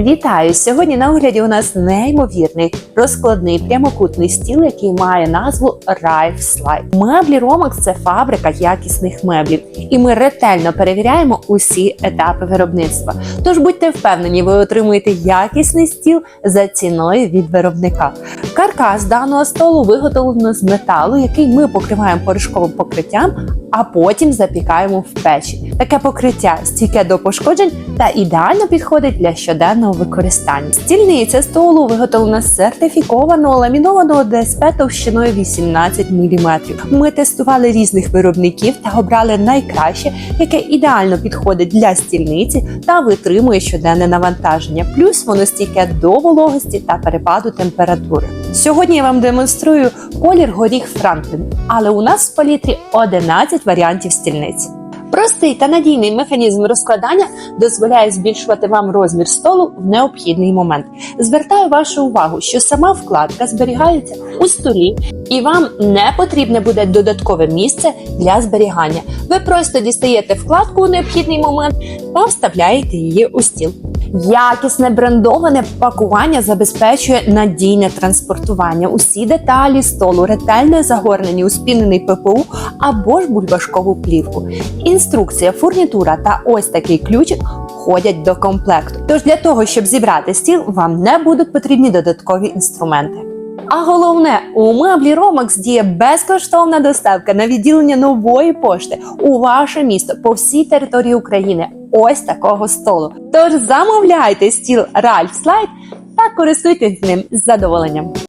Вітаю! Сьогодні на огляді у нас неймовірний розкладний прямокутний стіл, який має назву Rife Slide. Меблі Ромакс – це фабрика якісних меблів, і ми ретельно перевіряємо усі етапи виробництва. Тож будьте впевнені, ви отримуєте якісний стіл за ціною від виробника. Каркас даного столу виготовлено з металу, який ми покриваємо порошковим покриттям, а потім запікаємо в печі. Таке покриття стійке до пошкоджень та ідеально підходить для щоденного використання. Стільниця столу виготовлена з сертифікованого ламінованого ДСП товщиною 18 мм. Ми тестували різних виробників та обрали найкраще, яке ідеально підходить для стільниці та витримує щоденне навантаження. Плюс воно стійке до вологості та перепаду температури. Сьогодні я вам демонструю колір горіх Франклін, але у нас в палітрі 11 варіантів стільниць. Простий та надійний механізм розкладання дозволяє збільшувати вам розмір столу в необхідний момент. Звертаю вашу увагу, що сама вкладка зберігається у столі, і вам не потрібне буде додаткове місце для зберігання. Ви просто дістаєте вкладку у необхідний момент та вставляєте її у стіл. Якісне брендоване пакування забезпечує надійне транспортування. Усі деталі столу ретельно загорнені у спінений ППУ або ж бульбашкову плівку. Інструкція, фурнітура та ось такий ключик входять до комплекту. Тож для того, щоб зібрати стіл, вам не будуть потрібні додаткові інструменти. А головне, у меблі Romax діє безкоштовна доставка на відділення нової пошти у ваше місто по всій території України. Ось такого столу. Тож замовляйте стіл Ralph Slide та користуйтесь ним з задоволенням.